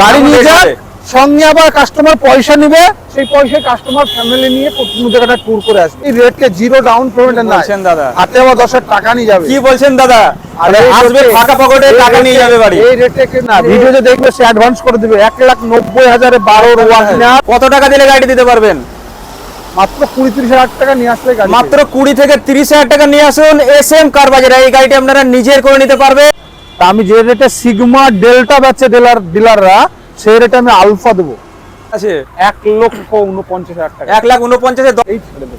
গাড়ি নিয়ে যান সঙ্গে আবার কাস্টমার পয়সা নিবে। সেই পয়সায় কাস্টমার ফ্যামিলি নিয়ে কোনো জায়গাটা ট্যুর করে আসবে। এই রেটকে জিরো ডাউন পেমেন্ট না বলছেন দাদা? হাতে আবার দশ টাকা নিয়ে যাবে। কি বলছেন দাদা? আরে আসবে ফাঁকা পকেটে টাকা নিয়ে যাবে বাড়ি। এই রেটে না দেখবে সে অ্যাডভান্স করে দিবে। এক লাখ নব্বই হাজারে বারোর ওয়াগনার কত টাকা দিলে গাড়ি দিতে পারবেন? মাত্র কুড়ি তিরিশ হাজার টাকা নিয়ে আসলে মাত্র কুড়ি থেকে তিরিশ হাজার টাকা নিয়ে আসুন এস এম কার বাজারে এই গাড়িটি আপনারা নিজের করে নিতে পারবে তা আমি যে রেটে সিগমা ডেল্টা বেচছে ডিলার ডিলাররা সেই রেটে আমি আলফা দেবো। আছে। এক লক্ষ উনপঞ্চাশ হাজার টাকা। এক লাখ উনপঞ্চাশে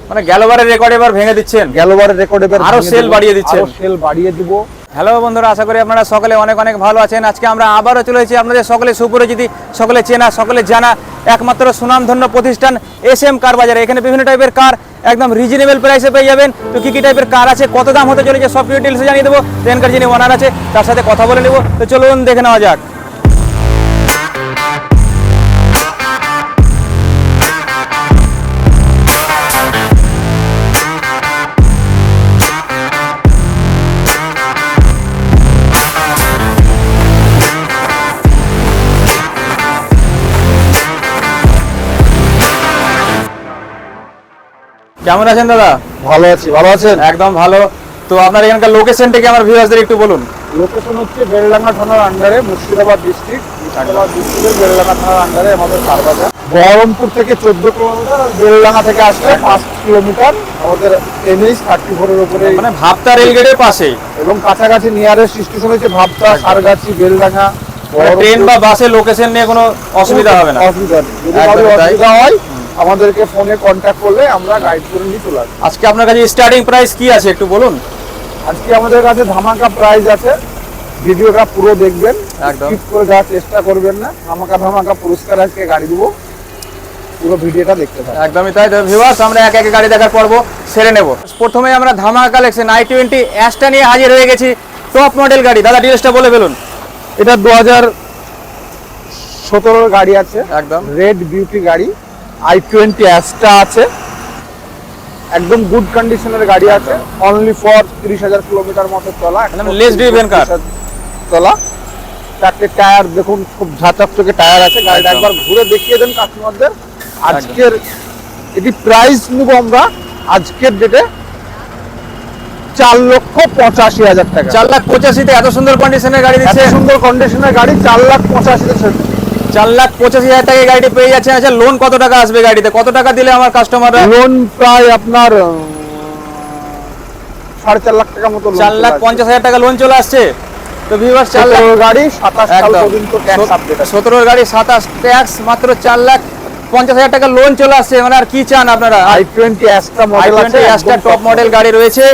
মানে গেলবারের রেকর্ড এবার ভেঙে দিচ্ছেন। গেলোবারের রেকর্ড এবার আরও দেবো, বাড়িয়ে দিচ্ছেন। আরও সেল বাড়িয়ে দিব। হ্যালো বন্ধুরা আশা করি আপনারা সকলে অনেক অনেক ভালো আছেন। আজকে আমরা আবারও চলে এসেছি আপনাদের সকলে সুপরিচিতি সকলে চেনা সকলে জানা একমাত্র সুনামধন্য প্রতিষ্ঠান এস এম কার বাজারে। এখানে বিভিন্ন টাইপের কার একদম রিজনেবল প্রাইসে পেয়ে যাবেন। তো কী কী টাইপের কার আছে, কত দাম হতে চলেছে, সব ডিটেলসে জানিয়ে দেবো। ট্রেনকার যিনি ওনার আছে, তার সাথে কথা বলে নেব। তো চলুন দেখে নেওয়া যাক। কেমন আছেন দাদা? ভালো আছি ভালো আছেন? একদম ভালো। তো আপনার এখানকার লোকেশনটা কি আমার ভিউয়ার্সদের একটু বলুন। লোকেশন হচ্ছে বেলডাঙ্গা থানার আন্ডারে মুর্শিদাবাদ ডিস্ট্রিক্ট মুর্শিদাবাদ ডিস্ট্রিক্টের বেলডাঙ্গা থানার আন্ডারে আমাদের কারবাজার বহরমপুর থেকে চোদ্দ কিলোমিটার বেলডাঙ্গা থেকে আসলে পাঁচ কিলোমিটার আমাদের এনএইচ থার্টি ফোরের উপরে মানে ভাবতা রেলগেটের পাশেই এবং কাছাকাছি নিয়ারেস্ট স্টেশন হচ্ছে ভাবতা সারগাছি বেলডাঙ্গা ট্রেন বা বাসে লোকেশন নিয়ে কোনো অসুবিধা হবে না। নেই। যদি। অসুবিধা হয় আমাদেরকে ফোনে কন্ট্যাক্ট করলে আমরা গাইড করে নিয়ে চলে আসব। আজকে আপনার কাছে স্টার্টিং প্রাইস কি আছে একটু বলুন? আজকে আমাদের কাছে ধামাকা প্রাইস আছে। ভিডিওটা পুরো দেখবেন। একদম। স্কিপ করে যাওয়ার চেষ্টা করবেন না। ধামাকা ধামাকা পুরস্কার আজকে গাড়ি দেবো। পুরো ভিডিওটা দেখতে একদমই তাই ভিউয়ার্স আমরা এক এক গাড়ি দেখার পর্ব সেরে নেব। প্রথমে আমরা ধামাকা কালেকশন আই টোয়েন্টি অ্যাশটা নিয়ে হাজির হয়ে গেছি। টপ মডেল গাড়ি। দাদা ডিটেলসটা বলে ফেলুন। এটা দু হাজার সতেরোর গাড়ি আছে। একদম। রেড বিউটি গাড়ি। আই টোয়েন্টি অ্যাসটা আছে। একদম গুড কন্ডিশনের গাড়ি আছে। অনলি ফর তিরিশ হাজার কিলোমিটার মতো চলা। একদম less driven car। চলা। চারটে টায়ার দেখুন খুব ঝাঁচকচকে টায়ার আছে। গাড়িটা একবার ঘুরে দেখিয়ে দেন কাস্টমারদের আজকের এটি প্রাইস নিব আমরা। আজকের ডেটে চার লক্ষ পঁচাশি হাজার টাকা। চার লাখ পঁচাশিতে এত সুন্দর কন্ডিশনের গাড়ি দিচ্ছে। সুন্দর কন্ডিশনের গাড়ি চার লাখ পঁচাশিতে। চার লাখ পঁচাশি হাজার টাকায় গাড়িটি পেয়ে যাচ্ছে আচ্ছা লোন কত টাকা আসবে গাড়িতে? কত টাকা দিলে আমার কাস্টমাররা লোন প্রায় আপনার সাড়ে চার লাখ টাকা মতো চার লাখ পঞ্চাশ হাজার টাকা লোন চলে আসছে? তো ভিউয়ার্স চার লাখ গাড়ি সাতাশ পর্যন্ত সতেরোর গাড়ি সাতাশ ট্যাক্স মাত্র চার লাখ পঞ্চাশ হাজার টাকা লোন চলে আসছে। মানে আর কি চান আপনারা? আই টোয়েন্টি অ্যাস্ট্রা মডেল আছে অ্যাস্টা টপ মডেল গাড়ি রয়েছে।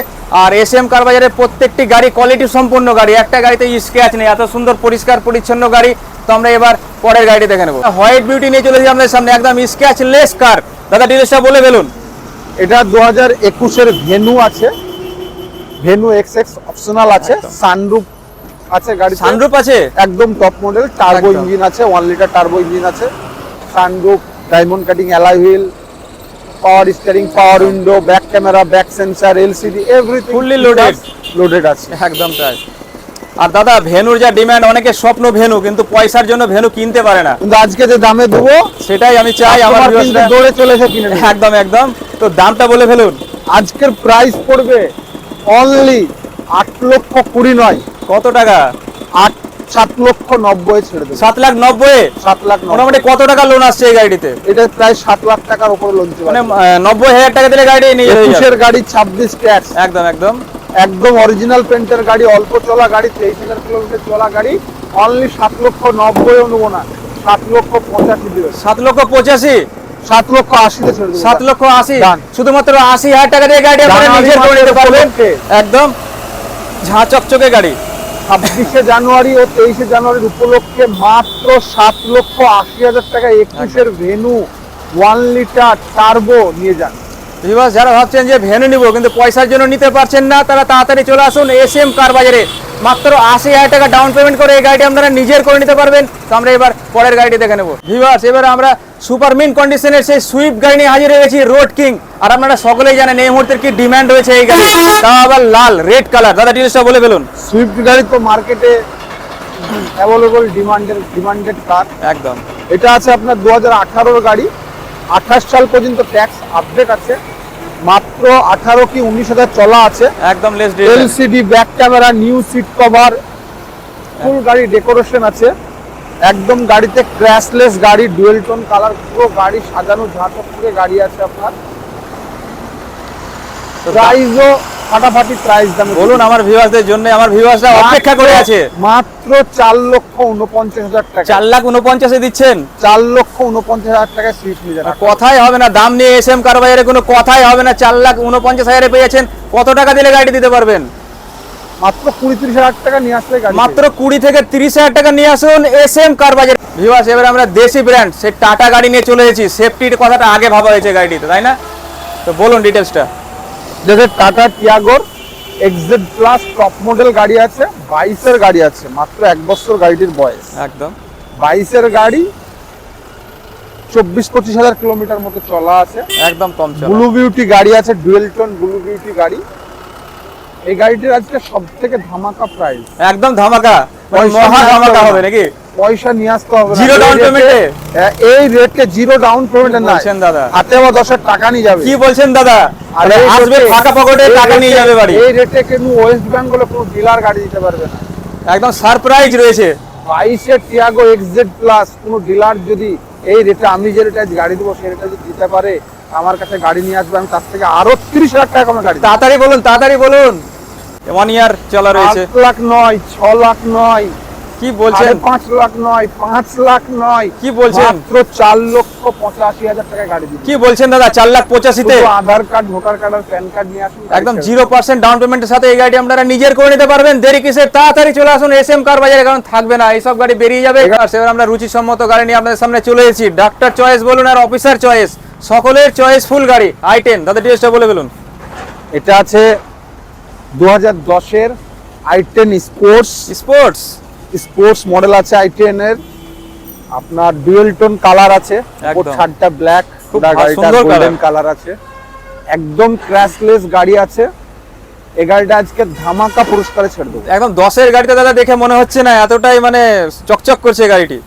আর এস এম কার বাজারে প্রত্যেকটি গাড়ি কোয়ালিটি সম্পূর্ণ গাড়ি। একটা গাড়িতে স্ক্র্যাচ নেই এত সুন্দর পরিষ্কার পরিচ্ছন্ন গাড়ি। তো আমরা এবার পরের গাড়ি দেখে নেব। হোয়াইট বিউটি নিয়ে চলেছি আমাদের সামনে একদম স্ক্র্যাচ লেস কার দাদা ডিটেলসটা বলে ফেলুন। এটা দু হাজার একুশের ভেনু আছে। ভেনু এক্স এক্স অপশনাল আছে। সানরুপ আছে গাড়ি সানরুপ আছে? একদম টপ মডেল টার্বো ইঞ্জিন আছে ওয়ান লিটার টার্বো ইঞ্জিন আছে। Sunroof diamond cutting alloy wheel power steering power window back camera back sensor LCD everything Fully loaded। Loaded আছে। একদম তাই। আর দাদা ভেনুর যা ডিমান্ড অনেকে স্বপ্ন ভেনু কিন্তু পয়সার জন্য ভেনু কিনতে পারে না। কিন্তু আজকে যে দামে দেবো সেটাই আমি চাই আমার দৌড়ে চলে এসে কিনে একদম একদম। তো দামটা বলে ফেলুন। আজকের প্রাইস পড়বে অনলি আট লক্ষ কুড়ি নয়। কত টাকা? সাত লক্ষ নব্বই ছেড়ে দেবে। সাত লাখ নব্বই? সাত লাখ মোটামুটি কত টাকা লোন আসছে এই গাড়িতে? এটা প্রায় সাত লাখ টাকার উপরে লোন মানে নব্বই হাজার টাকা দিলে গাড়ি নিয়ে একুশের গাড়ি ছাব্বিশ ট্যাক্স একদম একদম। একদম অরিজিনাল পেন্টের গাড়ি অল্প চলা গাড়ি তেইশ হাজার কিলোমিটার চলা গাড়ি অনলি সাত লক্ষ নব্বই নেব না সাত লক্ষ পঁচাশি দেবে। সাত লক্ষ পঁচাশি? সাত লক্ষ আশিতে ছেড়ে সাত লক্ষ আশি? শুধুমাত্র আশি হাজার টাকা দিয়ে গাড়ি আপনারা নিজের করে নিতে পারবেন একদম। ঝাঁ চকচকে গাড়ি। ছাব্বিশে জানুয়ারি ও তেইশে জানুয়ারির উপলক্ষে মাত্র সাত লক্ষ আশি হাজার টাকা একত্রিশের ভেনু ওয়ান লিটার টার্বো নিয়ে যান। ভিভাস যারা ভাবছেন যে ভেনু নিব কিন্তু পয়সার জন্য নিতে পারছেন না তারা তাড়াতাড়ি চলে আসুন এস এম কার বাজারে। মাত্র আশি হাজার টাকা ডাউন পেমেন্ট করে এই গাড়িটি আপনারা নিজের করে নিতে পারবেন। তো আমরা এবার পরের গাড়িটি দেখে নেব। ভিভাস এবার আমরা সুপার মিন কন্ডিশনের সেই সুইফট গাড়ি নিয়ে হাজির হয়ে গেছি রোড কিং আর আপনারা সকলেই জানেন এই মুহূর্তের কি ডিমান্ড রয়েছে এই গাড়ি তাও আবার লাল রেড কালার দাদা ডিটেলসটা বলে ফেলুন। সুইফট গাড়ি তো মার্কেটে অ্যাভেলেবল ডিমান্ডের ডিমান্ডেড কার একদম। এটা আছে আপনার দু হাজার আঠারোর গাড়ি। আঠাশ সাল পর্যন্ত ট্যাক্স আপডেট আছে। মাত্র আঠারো কি উনিশ হাজার চলা আছে। একদম less LCD back camera new seat cover full গাড়ি ডেকোরেশন আছে। একদম গাড়িতে ক্র্যাশলেস গাড়ি ডুয়েল টোন কালার পুরো গাড়ি সাজানো ঝাঁচক করে গাড়ি আছে আপনার। প্রাইসও ফাটাফাটি প্রাইস দামে বলুন আমার ভিউয়ার্সদের জন্য আমার ভিউয়ার্সরা অপেক্ষা করে আছে। মাত্র চার লক্ষ উনপঞ্চাশ হাজার টাকা। চার লাখ উনপঞ্চাশে দিচ্ছেন? চার লক্ষ উনপঞ্চাশ হাজার টাকায় সুইফট নিয়ে যান কথাই হবে না দাম নিয়ে এস এম কারবাজারে কোনো কথাই হবে না। চার লাখ উনপঞ্চাশ হাজারে পেয়েছেন কত টাকা দিলে গাড়ি দিতে পারবেন? মাত্র কুড়ি তিরিশ হাজার টাকা নিয়ে আসলে গাড়ি মাত্র কুড়ি থেকে তিরিশ হাজার টাকা নিয়ে আসুন এস এম কার বাজার এবার আমরা দেশি ব্র্যান্ড সেই টাটা গাড়ি নিয়ে চলে এসেছি। সেফটির কথাটা আগে ভাবা হয়েছে গাড়িতে তাই না? তো বলুন ডিটেলসটা দেখে টাটা টিয়াগোর এক্সজেড প্লাস টপ মডেল গাড়ি আছে বাইশের গাড়ি আছে মাত্র এক বছর গাড়িটির বয়স। একদম। বাইশের গাড়ি চব্বিশ পঁচিশ হাজার কিলোমিটার মতো চলা আছে। একদম কম ব্লু বিউটি গাড়ি আছে ডুয়েল টোন ব্লু বিউটি গাড়ি। এই গাড়িটির আজকে সব থেকে ধামাকা প্রাইস একদম ধামাকা। মানে মহা ধামাকা হবে নাকি? পয়সা নিয়ে আসতে হবে না। Zero এই down rate-এ- payment-এ? হ্যাঁ, এই রেটে জিরো ডাউন পেমেন্ট না বলছেন দাদা? হাতে আবার দশের টাকা নিয়ে যাবে। কি বলছেন দাদা? আরে আসবে ফাঁকা পকেটে টাকা নিয়ে যাবে বাড়ি। এই রেটে কিন্তু ওয়েস্ট বেঙ্গলে কোনো ডিলার গাড়ি দিতে পারবে না। একদম সারপ্রাইজ রয়েছে। বাইশের টিয়াগো এক্সজেড প্লাস কোনো ডিলার যদি এই রেটে আমি যে রেটে গাড়ি দেবো সেই রেটে যদি দিতে পারে আমার কাছে গাড়ি নিয়ে আসবে আমি তার থেকে আরও তিরিশ হাজার টাকা কমে গাড়ি তাড়াতাড়ি বলুন তাড়াতাড়ি বলুন। ওয়ান ইয়ার চলা রয়েছে। লাখ নয় ছ লাখ নয় কি বলছেন? পাঁচ লাখ নয় পাঁচ লাখ নয়। কি বলছেন? মাত্র চার লক্ষ পঁচাশি হাজার টাকা গাড়ি দিচ্ছি কি বলছেন দাদা? চার লাখ পঁচাশিতে? আধার কার্ড ভোটার কার্ড আর প্যান কার্ড নিয়ে আসুন একদম জিরো পার্সেন্ট ডাউন পেমেন্টের সাথে এই গাড়ি আপনারা নিজের করে নিতে পারবেন। দেরি কিসের? তাড়াতাড়ি চলে আসুন এস এম কার বাজারে কারণ থাকবে না। এইসব গাড়ি বেরিয়ে যাবে। আর সেবার আমরা রুচিসম্মত গাড়ি নিয়ে আপনাদের সামনে চলে এসেছি। ডাক্তার চয়েস বলুন আর অফিসার চয়েস সকলের চয়েস ফুল গাড়ি। আই টেন দাদা ডিটেলসটা বলে বলুন এটা আছে দু হাজার দশের i ten sports sports sports model আছে আই টেন এর। আপনার ডুয়েল টোন কালার আছে। ওপর একদম। ব্ল্যাক গাড়িটা গোল্ডেন কালার। আছে। একদম ক্র্যাশলেস গাড়ি আছে। এই গাড়িটা আজকে ধামাকা পুরস্কারে ছেড়ে দেবো। একদম দশের গাড়িতে দাদা দেখে মনে হচ্ছে না এতটাই মানে চকচক করছে গাড়িটি।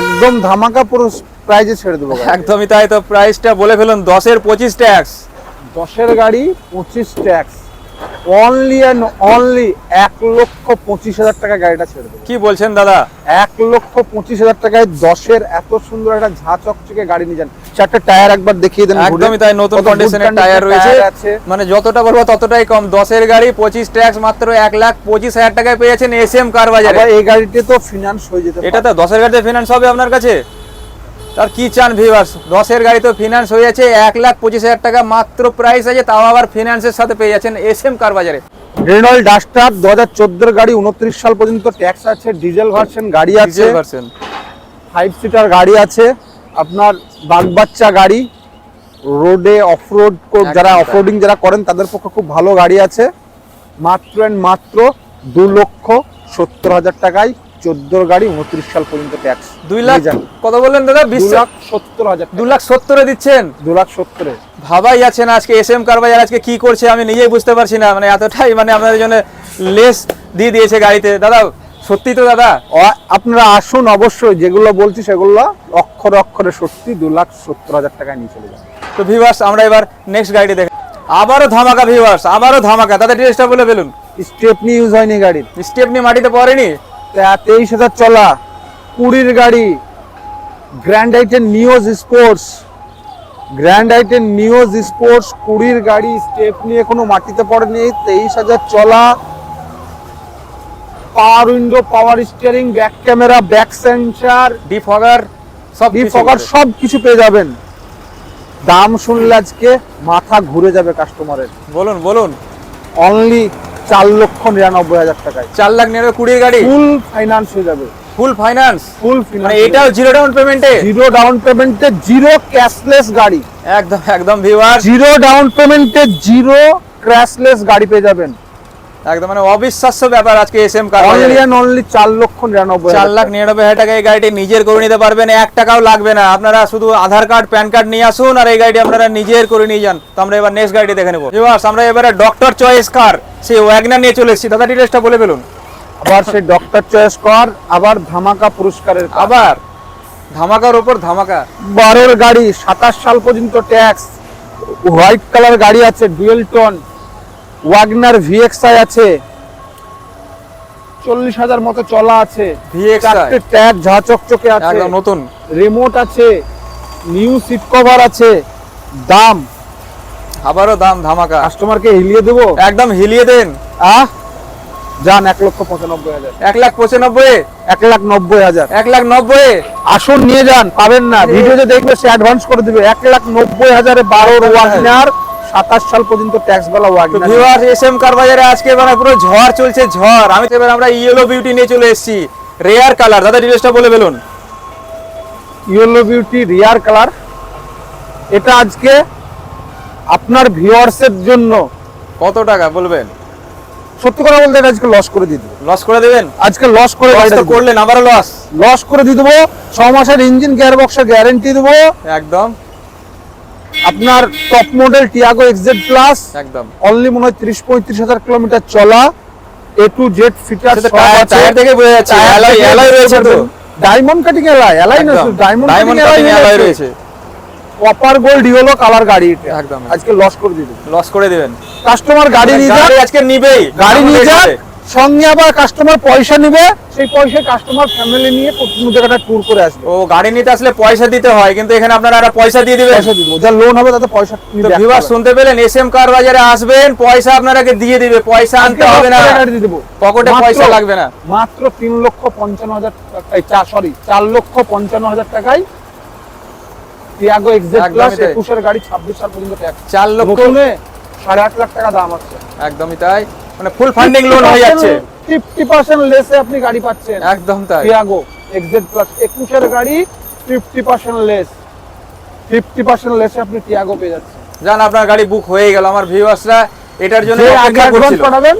একদম ধামাকা পুরুষ প্রাইজে ছেড়ে দেবো একদমই তাই তো প্রাইসটা বলে ফেলুন দশের পঁচিশ ট্যাক্স দশের গাড়ি পঁচিশ ট্যাক্স অনলি অ্যান্ড অনলি এক লক্ষ পঁচিশ হাজার টাকা গাড়িটা ছেড়ে দেবো। কি বলছেন দাদা? এক লক্ষ পঁচিশ হাজার টাকায় দশের এত সুন্দর একটা ঝাঁ চকচকে গাড়ি নিয়ে যান। চারটে টায়ার একবার দেখিয়ে দেন একদমই তাই নতুন কন্ডিশনের টায়ার রয়েছে। মানে যতটা বলব ততটাই কম। দশের গাড়ি পঁচিশ ট্যাক্স মাত্র এক লাখ পঁচিশ হাজার টাকায় পেয়েছেন এস এম কার বাজারে। এই গাড়িতে তো ফিনান্স হয়ে যেতে এটা তো দশের গাড়িতে ফিনান্স হবে আপনার কাছে? তার কি চান ভিভার্স দশের গাড়ি তো ফিনান্স হয়ে যাচ্ছে এক লাখ পঁচিশ হাজার টাকা মাত্র প্রাইস আছে তাও আবার ফিনান্সের সাথে পেয়ে যাচ্ছেন এস এম কার বাজারে। রেনল্ড ডাস্টার দু হাজার চোদ্দোর গাড়ি উনত্রিশ সাল পর্যন্ত ট্যাক্স আছে ডিজেল ভার্সন গাড়ি আছে ভার্সন ফাইভ সিটার গাড়ি আছে আপনার বাগবাচ্চা গাড়ি রোডে অফরোড যারা একদম। তাই। অফরোডিং যারা করেন তাদের পক্ষে খুব ভালো গাড়ি আছে। মাত্র অ্যান্ড মাত্র দু লক্ষ সত্তর হাজার টাকায় চোদ্দোর গাড়ি উনত্রিশ সাল পর্যন্ত ট্যাক্স দুই লাখ কত বললেন দাদা? বিশ লাখ? সত্তর হাজার দু লাখ সত্তরে দিচ্ছেন? দু লাখ সত্তরে। ভাবাই যাচ্ছে না আজকে এস এম কার বাজার আজকে কি করছে আমি নিজেই বুঝতে পারছি না। মানে এতটাই মানে আপনাদের জন্য লেস দিয়ে দিয়েছে গাড়িতে। দাদা সত্যি তো দাদা? আপনারা আসুন অবশ্যই যেগুলো বলছি সেগুলো অক্ষরে অক্ষরে সত্যি দু লাখ সত্তর হাজার টাকায় নিয়ে চলে যাবে। তো ভিভার্স আমরা এবার নেক্সট গাড়িটি দেখ আবারও ধামাকা ভিভার্স আবারও ধামাকা। তাদের ডিটেলসটা বলে ফেলুন। স্টেপনি ইউজ হয়নি গাড়ির। স্টেপনি মাটিতে পড়েনি? তেইশ হাজার চলা কুড়ির গাড়ি grand i ten Nios sports grand i ten Nios sports কুড়ির গাড়ি স্টেপ নিয়ে কোনো মাটিতে পড়েনি তেইশ হাজার চলা। Power window power steering back camera back sensor defogger সব ডিফগার সব কিছু পেয়ে যাবেন। দাম শুনলে আজকে মাথা ঘুরে যাবে কাস্টমারের বলুন বলুন। অনলি চার লক্ষ নিরানব্বই হাজার টাকায়। চার লাখ নিরানব্বই কুড়ির গাড়ি? ফুল ফাইন্যান্স হয়ে যাবে। ফুল ফাইন্যান্স ফুল মানে এটাও জিরো ডাউন পেমেন্টে জিরো ডাউন পেমেন্টে জিরো ক্যাশলেস গাড়ি। একদম একদম ভিউয়ার জিরো ডাউন পেমেন্টে জিরো ক্যাশলেস গাড়ি পেয়ে যাবেন। একদম মানে অবিশ্বাস্য ব্যাপার আজকে এস এম কার অনলি চার লক্ষ নিরানব্বই চার লাখ নিরানব্বই হাজার টাকা এই গাড়িটি নিজের করে নিতে পারবেন এক টাকাও লাগবে না। আপনারা শুধু আধার কার্ড প্যান কার্ড নিয়ে আসুন আর এই গাড়িটি আপনারা নিজের করে নিয়ে যান। তো আমরা এবার নেক্সট গাড়িটি দেখে নেব। ভিউয়ার্স আমরা এবারে ডক্টর চয়েস কার সেই ওয়াগনার নিয়ে চলে এসেছি। দাদা ডিটেলসটা বলে ফেলুন। আবার সেই ডক্টর চয়েস কর আবার ধামাকা পুরস্কারের। আবার? ধামাকার উপর ধামাকা। বারোর গাড়ি সাতাশ সাল পর্যন্ত ট্যাক্স হোয়াইট কালার গাড়ি আছে ডুয়েল টোন ওয়াগনার ভিএক্সআই আছে। চল্লিশ হাজার মতো চলা আছে। ট্যাগ ঝা চকচকে আছে। নতুন। রিমোট আছে। নিউ সিট কভার আছে। দাম। আবারও দাম ধামাকা। কাস্টমারকে হিলিয়ে দেবো? একদম হিলিয়ে দেন। আহ! যান এক লক্ষ পঁচানব্বই হাজার। এক লাখ পঁচানব্বই? এক লাখ নব্বই হাজার। এক লাখ নব্বই? আসুন নিয়ে যান পাবেন না। ভিডিও যে দেখবে সে অ্যাডভান্স করে দিবে। এক লাখ নব্বই হাজারে বারোর ওয়াগনার সাতাশ সাল পর্যন্ত ট্যাক্স বেলা কার বাজারে আজকে মানে পুরো ঝড় চলছে ঝড়। আমি এবার আমরা ইয়েলো বিউটি নিয়ে চলে এসেছি রেয়ার কালার দাদা ডিটেলসটা বলে বলুন ইয়েলো বিউটি রিয়ার কালার এটা আজকে আপনার ভিউয়ার্সের জন্য। কত টাকা বলবেন? সত্যি কথা বলতে আজকে লস করে দিয়ে দেবো। লস করে দেবেন? আজকে লস করে করলেন আবারও লস লস করে দিয়ে দেবো। ছ মাসের ইঞ্জিন গিয়ার বক্সের গ্যারেন্টি দেবো। একদম। আপনার top model Tiago XZ plus একদম। অনলি মনে হয় ত্রিশ পঁয়ত্রিশ হাজার কিলোমিটার চলা A to Z fitter tyre থেকে বোঝা যাচ্ছে অ্যালয় রয়েছে তো। ডায়মন্ড কাটিং এলাই এলাই না একদম। ডায়মন্ড ডায়মন্ড কাটিং এলাই রয়েছে। কপার গোল্ড ইয়েলো কালার গাড়ি এটা। একদম। আজকে লস করে দিয়ে দেবো লস করে দিবেন। কাস্টমার গাড়ি নিয়ে যাক। আজকে নিবেই। গাড়ি নিয়ে যাক। যাবে। সঙ্গে আবার কাস্টমার পয়সা নিবে সেই পয়সা কাস্টমার ফ্যামিলি নিয়ে কোনো জায়গাটা ট্যুর করে আসবে। ও গাড়ি নিতে আসলে পয়সা দিতে হয় কিন্তু এখানে আপনারা একটা পয়সা দিয়ে দিবেন? পয়সা দিব। যার লোন হবে তাতে পয়সা নিবে শুনতে পেলেন এসএম কার বাজারে আসবেন পয়সা আপনারাকে দিয়ে দিবে পয়সা আনতে হবে না। দিয়ে দেবো। পকেটে পয়সা লাগবে না। মাত্র তিন লক্ষ পঞ্চান্ন হাজার সরি চার লক্ষ পঞ্চান্ন হাজার টাকায় টিয়াগো এক্সেট প্লাস একুশের গাড়ি ছাব্বিশ সাল পর্যন্ত ট্যাক্স চার লক্ষ সাড়ে আট লাখ টাকা দাম আছে। একদমই তাই। মানে ফুল ফান্ডিং লোন হয়ে যাচ্ছে। ফিফটি পার্সেন্ট লেসে আপনি গাড়ি পাচ্ছেন। একদম তাই। টিয়াগো এক্সেট প্লাস একুশের গাড়ি fifty percent less fifty percent লেসে আপনি টিয়াগো পেয়ে যাচ্ছেন। জান আপনার গাড়ি বুক হয়ে গেল। আমার ভিউয়ার্সরা এটার জন্য অপেক্ষা করছিল। পাঠাবেন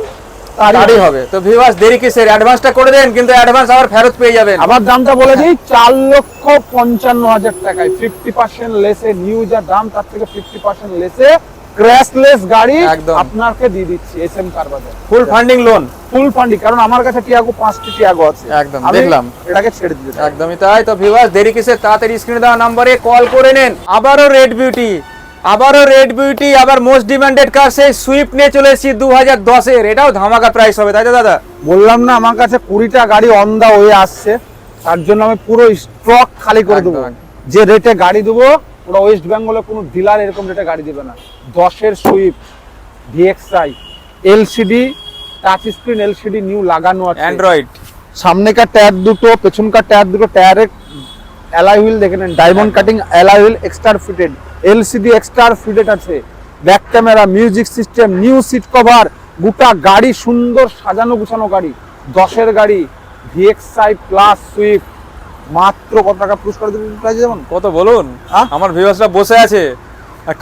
তারই তারই হবে। তো ভিউয়ার্স দেরি কিসের? অ্যাডভান্সটা করে দেন কিন্তু অ্যাডভান্স আবার ফেরত পেয়ে যাবেন। আবার দামটা বলে দিই চার লক্ষ পঞ্চান্ন হাজার টাকায়। ফিফটি পার্সেন্ট লেসে নিউ যা দাম তার থেকে ফিফটি পার্সেন্ট লেসে ক্র্যাশলেস গাড়ি। আপনাকে দিয়ে দিচ্ছি এস এম কার বাজার ফুল ফান্ডিং লোন ফুল ফান্ডি কারণ আমার কাছে টিয়াগো পাঁচটি টিয়াগো আছে। একদম, দেখলাম। এটাকে ছেড়ে দিতে একদমই তাই তো ভিউয়ার্স দেরি কিসের? তাড়াতাড়ি স্ক্রিনে দেওয়া নম্বরে কল করে নেন। আবারও রেড বিউটি আবারও রেড বিউটি আবার মোস্ট ডিমান্ডেড কার সেই সুইফট নিয়ে চলে এসেছি দু হাজার দশের। এটাও ধামাকা প্রাইস হবে তাই তো দাদা? বললাম না আমার কাছে কুড়িটা গাড়ি অন দা হয়ে আসছে। তার জন্য আমি পুরো স্টক খালি করে দেবো। যে রেটে গাড়ি দেবো পুরো ওয়েস্ট বেঙ্গলে কোনো ডিলার এরকম রেটে গাড়ি দেবে না। দশের Swift VXI LCD touch screen LCD new লাগানো আছে। অ্যান্ড্রয়েড সামনেকার টায়ার দুটো পেছনকার টায়ার দুটো টায়ারের অ্যালাই হুইল দেখে নেন। Diamond cutting alloy wheel extra fitted LCD extra fitted আছে। Back camera music system new seat cover গোটা গাড়ি সুন্দর সাজানো গুছানো গাড়ি। দশের গাড়ি ভিএক্সআই প্লাস সুইফট মাত্র কত টাকা পুরস্কার দেবেন প্রাইজে যেমন? কত বলুন? হ্যাঁ? আমার ভিউয়ার্সরা বসে আছে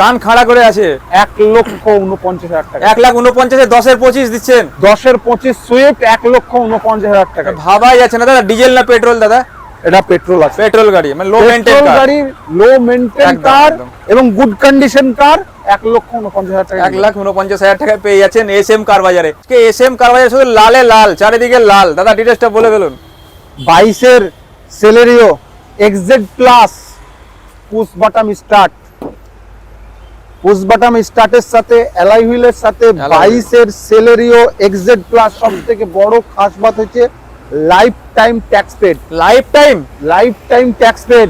কান খাড়া করে আছে। এক লক্ষ উনপঞ্চাশ হাজার টাকা। এক লাখ উনপঞ্চাশে দশের পঁচিশ দিচ্ছেন। দশের পঁচিশ সুইফট এক লক্ষ উনপঞ্চাশ হাজার টাকা। ভাবাই যাচ্ছে না দাদা ডিজেল না পেট্রোল দাদা? এটা পেট্রোল আছে। পেট্রোল গাড়ি মানে লো পেট্রোল গাড়ি লো মেনটেন কার এবং গুড কন্ডিশন কার এক লক্ষ উনপঞ্চাশ হাজার টাকা। এক লাখ উনপঞ্চাশ হাজার টাকায় পেয়ে যাচ্ছেন এস এম কার বাজারে। এস এম কার বাজারে শুধু লালে লাল চারিদিকে লাল। দাদা ডিটেলসটা বলে ফেলুন। বাইশের Celerio XZ plus push button start. Push button স্টার্টের সাথে অ্যালাই হুইলের সাথে বাইশের সেলেরিও এক্সেড প্লাস সব থেকে বড় খাস বাত হচ্ছে life time tax paid life time life time tax paid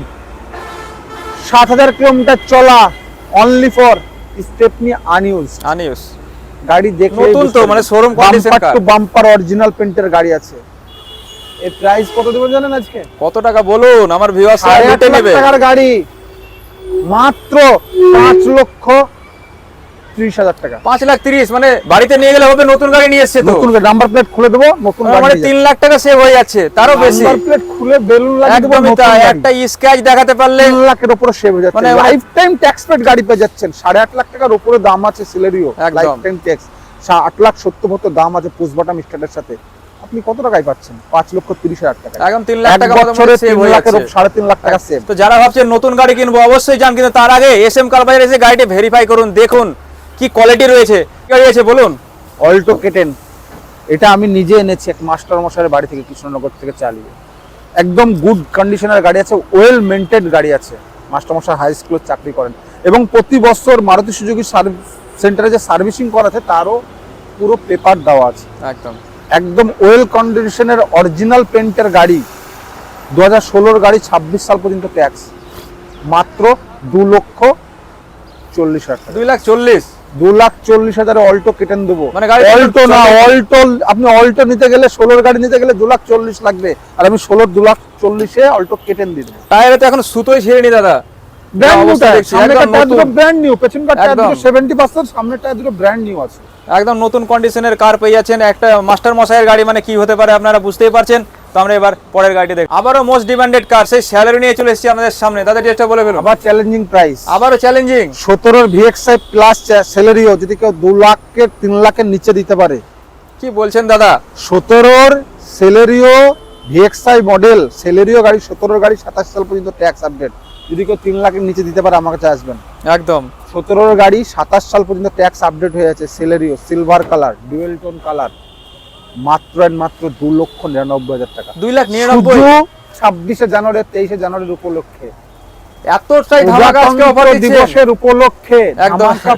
সাত হাজার কিলোমিটার চলা only for stepney unused unused গাড়ি দেখলে নতুন তো, মানে car। টু বাম্পার অরিজিনাল পেন্টের গাড়ি আছে। এর প্রাইস কত দেবেন জানেন আজকে? কত টাকা বলুন? আমার ভিউয়ার্স লুটে নেবে। টাকার গাড়ি। মাত্র পাঁচ লক্ষ ত্রিশ হাজার টাকা। পাঁচ লাখ তিরিশ মানে বাড়িতে নিয়ে গেলে হবে নতুন গাড়ি নিয়ে এসছে তো। নতুন নাম্বার প্লেট খুলে দেবো নতুন মানে তিন লাখ টাকা সেভ হয়ে যাচ্ছে তারও বেশি। নাম্বার প্লেট খুলে বেলুন লাগিয়ে দেবো নতুন একটা স্ক্র্যাচ দেখাতে পারলে তিন লাখের উপরে সেভ হয়ে যাচ্ছে। মানে লাইফ টাইম ট্যাক্স পেড গাড়ি পেয়ে যাচ্ছেন। সাড়ে আট লাখ টাকার উপরে দাম আছে সিলেরিও লাইফ টাইম ট্যাক্স আট লাখ সত্তর মতো দাম আছে পুশ বাটাম স্টার্টের সাথে। আপনি কত টাকায় পাচ্ছেন? পাঁচ লক্ষ তিরিশ হাজার টাকা একদম তিন লাখ টাকা সাড়ে তিন লাখ টাকা সেভ তো যারা ভাবছেন নতুন গাড়ি কিনবো অবশ্যই যান কিন্তু তার আগে এস এম কার এসে গাড়িটা ভেরিফাই করুন দেখুন কি কোয়ালিটি রয়েছে। গাড়ি আছে বলুন। অল্টো কেটেন এটা আমি নিজে এনেছি এক মাস্টার মশাইয়ের বাড়ি থেকে কৃষ্ণনগর থেকে চালিয়ে। একদম গুড কন্ডিশনের গাড়ি আছে ওয়েল মেনটেন গাড়ি আছে। মাস্টার মশাই হাই স্কুলে চাকরি করেন। এবং প্রতি বছর মারুতি সুজুকি সেন্টারে যে সার্ভিসিং করা আছে তারও পুরো পেপার দেওয়া আছে। একদম। একদম ওয়েল কন্ডিশনের অরিজিনাল পেন্টের গাড়ি দু হাজার ষোলোর গাড়ি ছাব্বিশ সাল পর্যন্ত ট্যাক্স মাত্র দু লক্ষ চল্লিশ হাজার দুই লাখ চল্লিশ। দু লাখ চল্লিশ হাজারে অল্টো কেটেন দেবো। মানে গাড়ি অল্টো না অল্টো আপনি অল্টো নিতে গেলে ষোলোর গাড়ি নিতে গেলে দু লাখ চল্লিশ লাগবে। আর আমি ষোলোর দু লাখ চল্লিশে অল্টো কেটেন দেবো। টায়ারে তো এখন সুতোই ছেড়ে নি দাদা ব্র্যান্ড নিউ টায়ার একদম টায়ার দুটো ব্র্যান্ড নিউ পেছনকার টায়ার দুটো সেভেন্টি পার্সেন্ট সামনের টায়ার দুটো ব্র্যান্ড নিউ আছে। একদম নতুন কন্ডিশনের কার পেয়ে যাচ্ছেন। একটা মাস্টার মশাইয়ের গাড়ি মানে কি হতে পারে আপনারা বুঝতেই পারছেন। তো আমরা এবার পরের গাড়িটি দেখ আবারও মোস্ট ডিমান্ডেড কার সেই স্যালারি নিয়ে চলে এসেছি আমাদের সামনে। তাদের ড্রেসটা বলে ফেলুন। আবার চ্যালেঞ্জিং প্রাইস আবারও চ্যালেঞ্জিং সতেরোর ভিএক্সআই প্লাস স্যালারিও যদি কেউ দু লাখের তিন লাখের নিচে দিতে পারে। কি বলছেন দাদা? সতেরোর সেলেরিও ভিএক্সআই মডেল সেলেরিও গাড়ি সতেরোর গাড়ি সাতাশ সাল পর্যন্ত ট্যাক্স আপডেট যদি কেউ তিন লাখের নিচে দিতে পারে আমার কাছে আসবেন। একদম। সতেরোর গাড়ি সাতাশ সাল পর্যন্ত ট্যাক্স আপডেট হয়ে আছে Celerio silver colour dual tone colour মাত্র and মাত্র দু লক্ষ নিরানব্বই হাজার টাকা। দুই লাখ নিরানব্বই। ছাব্বিশে জানুয়ারি তেইশে জানুয়ারির উপলক্ষে। দিবসের উপলক্ষে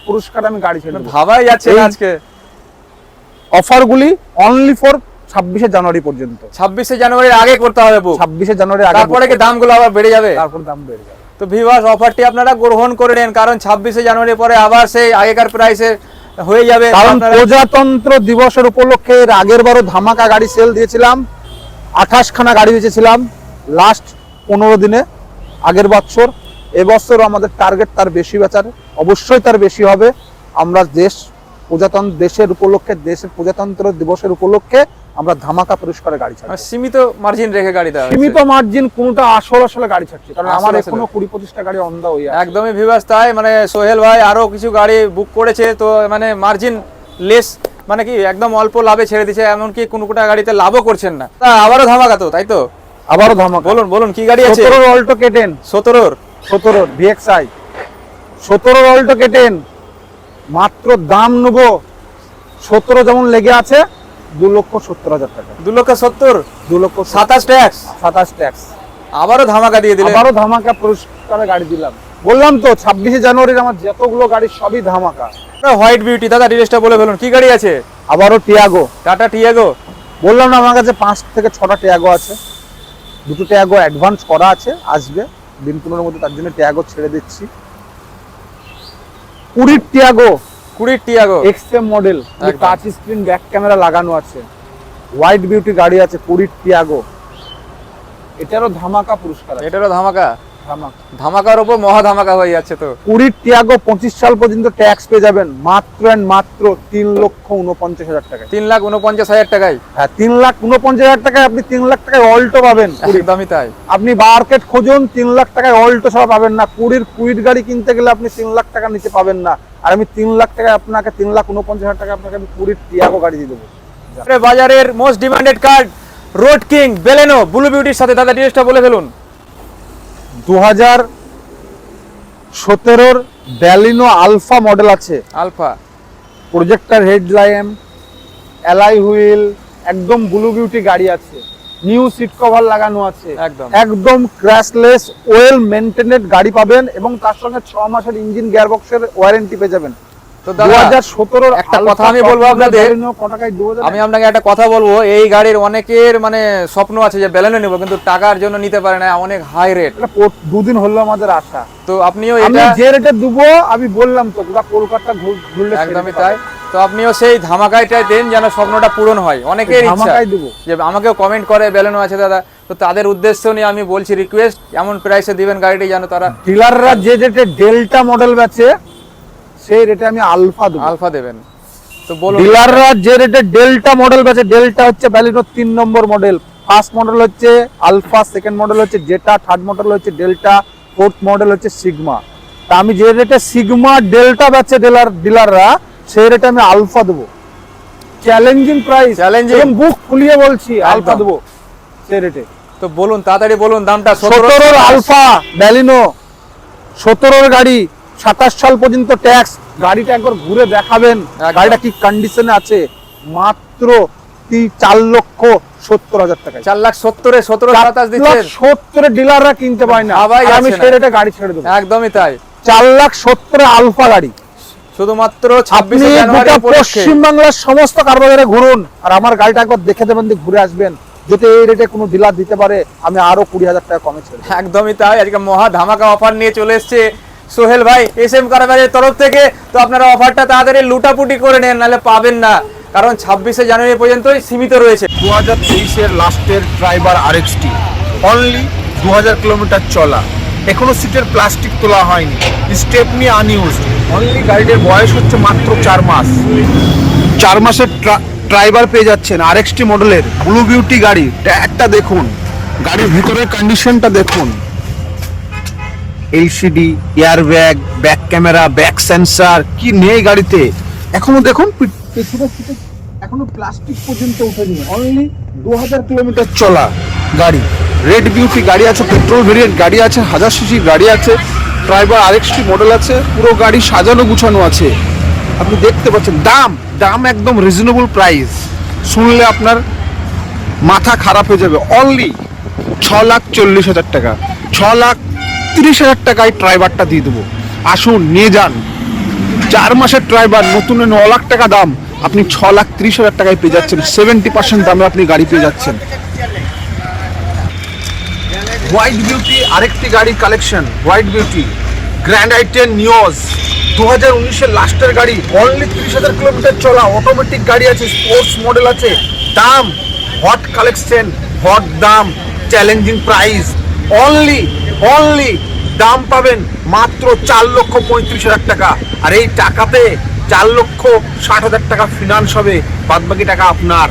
পুরস্কার আমি গাড়ি দেবো ভাবাই যাচ্ছে আজকে। অফারগুলি অনলি ফর ছাব্বিশে জানুয়ারি পর্যন্ত। ছাব্বিশে জানুয়ারির আগে করতে হবে ছাব্বিশে জানুয়ারি আগে তারপরে দামগুলো আবার বেড়ে যাবে? তারপর দাম বেড়ে যাবে। তো ভিভাস অফারটি আপনারা গ্রহণ করে নেন কারণ ছাব্বিশে জানুয়ারি পরে আবার সেই আগেকার প্রাইসে হয়ে যাবে। কারণ প্রজাতন্ত্র দিবসের উপলক্ষে এর আগের বারও ধামাকা গাড়ি সেল দিয়েছিলাম। আঠাশ খানা গাড়ি বেচেছিলাম লাস্ট পনেরো দিনে আগের বছর। এবছর আমাদের টার্গেট তার বেশি বেচার অবশ্যই তার বেশি হবে। আমরা দেশ প্রজাতন্ত্র দেশের উপলক্ষে দেশের প্রজাতন্ত্র দিবসের উপলক্ষে আমরা ধামাকা পুরস্কারে গাড়ি ছাড়ছি মানে সীমিত মার্জিন রেখে গাড়ি দেওয়া সীমিত মার্জিন কোনটা আসল আসলে গাড়ি ছাড়ছি কারণ আমার এখনও কুড়ি পঁচিশটা গাড়ি অন্ধা হয়ে একদমই ভিভাস তাই মানে সোহেল ভাই আরও কিছু গাড়ি বুক করেছে তো মানে মার্জিন লেস মানে কি একদম অল্প লাভে ছেড়ে দিচ্ছে এমনকি কোনো কোটা গাড়িতে লাভও করছেন না। তা আবারও ধামাকা তো তাই তো? আবারও ধামাকা। বলুন বলুন কি গাড়ি আছে? সতেরোর অল্টো কেটেন সতেরোর? সতেরো ভিএক্সআই সতেরো অল্টো কেটেন মাত্র দাম নেব। সতেরো যেমন লেগে আছে দু লক্ষ সত্তর হাজার টাকা। দু লক্ষ সত্তর? দু লক্ষ সাতাশ ট্যাক্স? সাতাশ ট্যাক্স। আবারও ধামাকা দিয়ে দিলেন? আবারও ধামাকা পুরস্কারে গাড়ি দিলাম। বললাম তো ছাব্বিশে জানুয়ারির আমার যতগুলো গাড়ি সবই ধামাকা। হোয়াইট বিউটি দাদা ডিটেলসটা বলে ফেলুন কি গাড়ি আছে? আবারও টিয়াগো। টাটা টিয়াগো? বললাম না আমার কাছে পাঁচ থেকে ছটা ট্যাগো আছে। দুটো ট্যাগো অ্যাডভান্স করা আছে আসবে। দিন পনেরোর মধ্যে তার জন্য ট্যাগো ছেড়ে দিচ্ছি। কুড়ির ট্যাগো। কুড়ির Tiago XM model touch screen back camera লাগানো আছে। হোয়াইট বিউটি গাড়ি আছে কুড়ির টিয়াগো এটারও ধামাকা পুরস্কার এটারও ধামাকা ধামাকা? ধামাকার উপর মহা ধামাকা হয়ে যাচ্ছে তো। কুড়ির টিয়াগো পঁচিশ সাল পর্যন্ত ট্যাক্স পেয়ে যাবেন মাত্র অ্যান্ড মাত্র তিন লক্ষ উনপঞ্চাশ হাজার টাকায়। তিন লাখ উনপঞ্চাশ হাজার টাকায়? হ্যাঁ তিন লাখ উনপঞ্চাশ হাজার টাকায় আপনি তিন লাখ টাকায় অল্টো পাবেন একদমই তাই। আপনি মার্কেট খুঁজুন তিন লাখ টাকায় অল্টো সব পাবেন না। কুড়ির কুড়ির গাড়ি কিনতে গেলে আপনি তিন লাখ টাকা নিচে পাবেন না। আর আমি তিন লাখ টাকায় আপনাকে তিন লাখ উনপঞ্চাশ হাজার টাকা আপনাকে আমি কুড়ির টিয়াগো গাড়ি দিয়ে দেবো। বাজারের most demanded car road king Baleno blue বিউটির সাথে দাদা ডিটেলসটা বলে ফেলুন। দু হাজার সতেরোর ব্যালিনো আলফা মডেল আছে। Alpha projector headlight alloy wheel একদম ব্লু বিউটি গাড়ি আছে। নিউ সিট কভার লাগানো আছে। একদম। একদম ক্র্যাশলেস ওয়েল মেনটেনেড গাড়ি পাবেন এবং তার সঙ্গে ছ মাসের ইঞ্জিন গিয়ারবক্সের ওয়ারেন্টি পেয়ে যাবেন। তো দু হাজার সতেরোর একটা কথা আমি বলব আপনাদের, আমি আপনাকে একটা কথা বলব এই গাড়ির অনেকের মানে স্বপ্ন আছে যে বেলেনো নেব কিন্তু টাকার জন্য নিতে পারে না অনেক হাই রেট দুদিন হলো আমাদের আশা। তো আপনিও এটা যে রেটে দেবো আমি বললাম তো পুরো কলকাতা ঘুরলে একদমই তাই। তো আপনিও সেই ধামাকাইটাই দেন যেন স্বপ্নটা পূরণ হয়। অনেকের ইচ্ছা। যে আমাকেও কমেন্ট করে বেলেনো আছে দাদা। তো তাদের উদ্দেশ্য নিয়ে আমি বলছি রিকোয়েস্ট এমন প্রাইসে দিবেন গাড়িটি যেন তারা ডিলাররা যে রেটে ডেল্টা মডেল বেচে সেই রেটে আমি আলফা দেবো। আলফা দেবেন। তো বলুন। ডিলাররা যে রেটে ডেল্টা মডেল বেচে ডেল্টা হচ্ছে ব্যালিনো তিন নম্বর মডেল ফার্স্ট মডেল হচ্ছে আলফা সেকেন্ড মডেল হচ্ছে জেটা থার্ড মডেল হচ্ছে ডেল্টা ফোর্থ মডেল হচ্ছে সিগমা তা আমি যে রেটে সিগমা ডেল্টা বেচে ডিলার ডিলাররা সেই রেটে আমি আলফা দেবো। Challenging price. এবং বুক খুলিয়ে বলছি আলফা। দেবো সেই রেটে তো বলুন তাড়াতাড়ি বলুন দামটা সতেরো সতেরোর আলফা ব্যালিনো সতেরোর গাড়ি সাতাশ সাল পর্যন্ত ট্যাক্স গাড়িটা একবার ঘুরে দেখাবেন। গাড়িটা কি কন্ডিশনে আছে? মাত্র চার লক্ষ সত্তর হাজার টাকায়। চার লাখ সত্তরে সতেরো সাতাশ দিচ্ছেন। সত্তরে ডিলাররা কিনতে পায় না। আমি সেই রেটে গাড়ি ছেড়ে দেবো। একদমই তাই। চার লাখ সত্তরে আলফা গাড়ি। শুধুমাত্র পশ্চিমবাংলার সমস্ত কারবাজারে ঘুরুন। আর আমার গাড়িটা একবার দেখে দেবেন ঘুরে আসবেন। যদি এই রেটে কোনো ডিলার দিতে পারে আমি আরও কুড়ি হাজার টাকা কমে ছেড়ে একদমই তাই। আজকে মহা ধামাকা অফার নিয়ে চলে এসেছে। সোহেল ভাই এস এম কারবারের তরফ থেকে তো আপনারা অফারটা তাড়াতাড়ি লুটাপুটি করে নেন নাহলে পাবেন না। কারণ ছাব্বিশে জানুয়ারি পর্যন্তই সীমিত রয়েছে। দু হাজার তেইশের লাস্টের ড্রাইভার আর এক্সটি অনলি দু হাজার কিলোমিটার চলা। এখনও সিটের প্লাস্টিক তোলা হয়নি। স্টেপনি আনইউজ অনলি গাড়িটার বয়স হচ্ছে মাত্র চার মাস। চার মাসের ড্রাইভার পেয়ে যাচ্ছেন আর এক্সটি মডেলের ব্লু বিউটি গাড়ি। একটা দেখুন। গাড়ির ভিতরের কন্ডিশনটা দেখুন। LCD airbag back camera back sensor কি নেই গাড়িতে? এখনও দেখুন এখনও প্লাস্টিক পর্যন্ত উঠেনি অনলি দু হাজার কিলোমিটার চলা গাড়ি। রেড বিউটি গাড়ি আছে পেট্রোল ভেরিয়েন্ট গাড়ি আছে, হাজার সিসির গাড়ি আছে ড্রাইভার আরেকটি মডেল আছে, পুরো গাড়ি সাজানো গুছানো আছে। আপনি দেখতে পাচ্ছেন, দাম দাম একদম রিজনেবল প্রাইস শুনলে আপনার মাথা খারাপ হয়ে যাবে। অনলি ছ লাখ চল্লিশ হাজার টাকা। ছ লাখ তিরিশ হাজার টাকায় ড্রাইভারটা দিয়ে দেবো। আসুন, নিয়ে যান। চার মাসের ড্রাইভার, নতুন ন লাখ টাকা দাম। আপনি ছ লাখ ত্রিশ হাজার টাকায় পেয়ে যাচ্ছেন। সেভেন্টি পার্সেন্ট দামে আপনি গাড়ি পেয়ে যাচ্ছেন। হোয়াইট বিউটি আরেকটি গাড়ি collection, white beauty. Grand i ten Nios দু হাজার উনিশের লাস্টের গাড়ি অনলি তিরিশ হাজার কিলোমিটার চলা অটোমেটিক গাড়ি আছে স্পোর্টস মডেল আছে। দাম হট কালেকশন হট দাম চ্যালেঞ্জিং প্রাইস অনলি অনলি দাম পাবেন মাত্র চার লক্ষ পঁয়ত্রিশ হাজার টাকা। আর এই টাকাতে চার লক্ষ ষাট হাজার টাকা ফিনান্স হবে, বাদবাকি টাকা আপনার।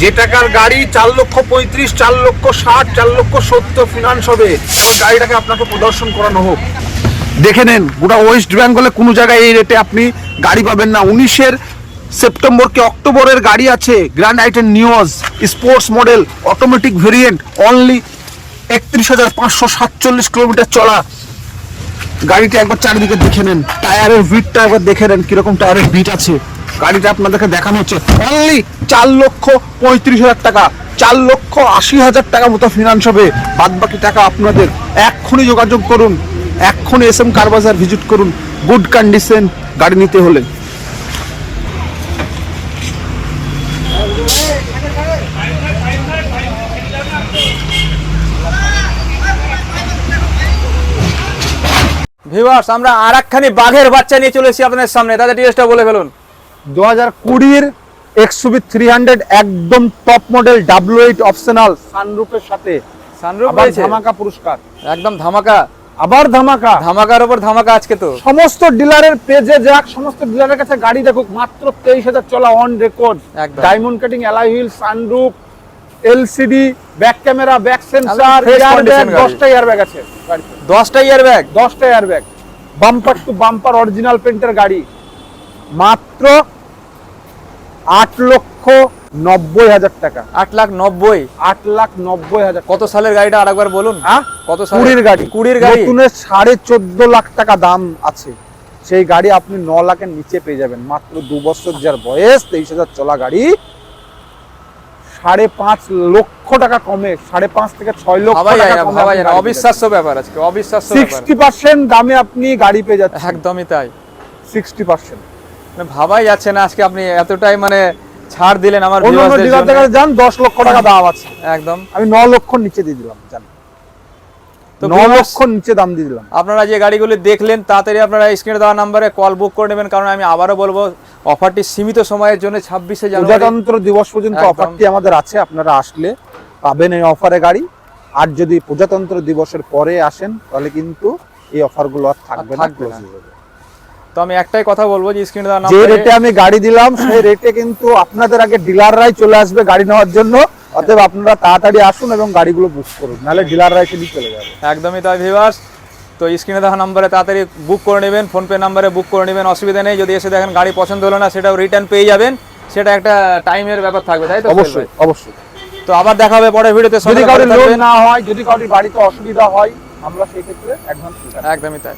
যে টাকার গাড়ি চার লক্ষ পঁয়ত্রিশ, চার লক্ষ ষাট, চার লক্ষ সত্তর ফিনান্স হবে সেই গাড়িটাকে আপনাকে প্রদর্শন করানো হোক। দেখে নেন, গোটা ওয়েস্ট বেঙ্গলে কোনো জায়গায় এই রেটে আপনি গাড়ি পাবেন না। উনিশের সেপ্টেম্বর কি অক্টোবরের গাড়ি আছে grand i ten Nios sports model automatic variant only একত্রিশ হাজার পাঁচশো সাতচল্লিশ কিলোমিটার চলা। গাড়িটা একবার চারিদিকে দেখে নেন, টায়ারের বিটটা একবার দেখে নেন, কীরকম টায়ারের বিট আছে। গাড়িটা আপনাদেরকে দেখানো হচ্ছে অনলি চার লক্ষ পঁয়ত্রিশ হাজার টাকা, চার লক্ষ আশি হাজার টাকা মতো ফিনান্স হবে। বাদ বাকি টাকা আপনাদের এক্ষুনি যোগাযোগ করুন, এক্ষুনি এস এম কারবাজার ভিজিট করুন গুড কন্ডিশন গাড়ি নিতে হলে। ভিউয়ার্স আমরা আর একখানি বাঘের বাচ্চা নিয়ে চলে এসেছি আপনাদের সামনে। তাদের ডিটেলসটা বলে ফেলুন। দু হাজার কুড়ির এক্সুবি থ্রি হান্ড্রেড একদম top model W eight optional সানরুফের সাথে। সানরুফ রয়েছে? ধামাকা পুরস্কার। একদম ধামাকা। আবার ধামাকা। ধামাকার উপর ধামাকা আজকে তো। সমস্ত ডিলারের পেজে যাক সমস্ত ডিলারের কাছে গাড়ি দেখুক মাত্র তেইশ হাজার চলা on record. Diamond cutting alloy wheel sunroof LCD back camera back sensor airbag condition গাড়ি। দশটা এয়ারব্যাগ আছে গাড়িতে। দশটা ইয়ার দশটা airbag bumper to bumper original পেন্টের গাড়ি। মাত্র আট লক্ষ নব্বই হাজার টাকা। আট লাখ নব্বই। আট লাখ নব্বই হাজার কত সালের গাড়িটা আরেকবার বলুন? কত কুড়ির গাড়ি। কুড়ির গাড়ি। নতুনের সাড়ে চোদ্দ লাখ টাকা দাম আছে। সেই গাড়ি আপনি ন লাখের নিচে পেয়ে যাবেন। মাত্র দু বছর যার বয়স তেইশ হাজার চলা গাড়ি। সাড়ে পাঁচ লক্ষ টাকা কমে সাড়ে পাঁচ থেকে ছয় লক্ষ টাকা অবিশ্বাস্য ব্যাপার আজকে অবিশ্বাস্য সিক্সটি পার্সেন্ট দামে আপনি গাড়ি পেয়ে যাচ্ছেন। একদমই তাই। সিক্সটি পার্সেন্ট মানে ভাবাই যাচ্ছে না আজকে আপনি এতটাই মানে ছাড় দিলেন আমার যান দশ লক্ষ টাকা দাম আছে। একদম। আমি ন লক্ষ নিচে দিয়ে দিলাম জান। লক্ষ নিচে দাম দিয়ে দিলাম। আপনারা যে গাড়িগুলি দেখলেন তাড়াতাড়ি আপনারা স্ক্রিনে দেওয়া নাম্বারে কল বুক করে নেবেন কারণ আমি আবারও বলব অফারটি সীমিত সময়ের জন্য ছাব্বিশে প্রজাতন্ত্র দিবস পর্যন্ত অফারটি আমাদের আছে আপনারা আসলে পাবেন এই অফারে গাড়ি। আর যদি প্রজাতন্ত্র দিবসের পরে আসেন তাহলে কিন্তু এই অফারগুলো আর থাকবে না হয়ে যাবে। তো আমি একটাই কথা বলব যে স্ক্রিনে দেওয়া যে রেটে আমি গাড়ি দিলাম সেই রেটে কিন্তু আপনাদের আগে ডিলাররাই চলে আসবে গাড়ি নেওয়ার জন্য। অতএব আপনারা তাড়াতাড়ি আসুন এবং গাড়িগুলো বুক করুন নাহলে ডিলাররা এসে দিয়ে চলে যাবে। একদমই তাই ভিউয়ার্স তো স্ক্রিনে দেওয়া নাম্বারে তাড়াতাড়ি বুক করে নেবেন ফোনপে নাম্বারে বুক করে নেবেন অসুবিধা নেই। যদি এসে দেখেন গাড়ি পছন্দ হলো না সেটাও রিটার্ন পেয়ে যাবেন। সেটা একটা টাইমের ব্যাপার থাকবে তাই তো? অবশ্যই অবশ্যই। তো আবার দেখা হবে পরের ভিডিওতে যদি কারোর লোন না হয় যদি কারোর বাড়িতে অসুবিধা হয় আমরা সেই ক্ষেত্রে অ্যাডভান্স একদমই তাই।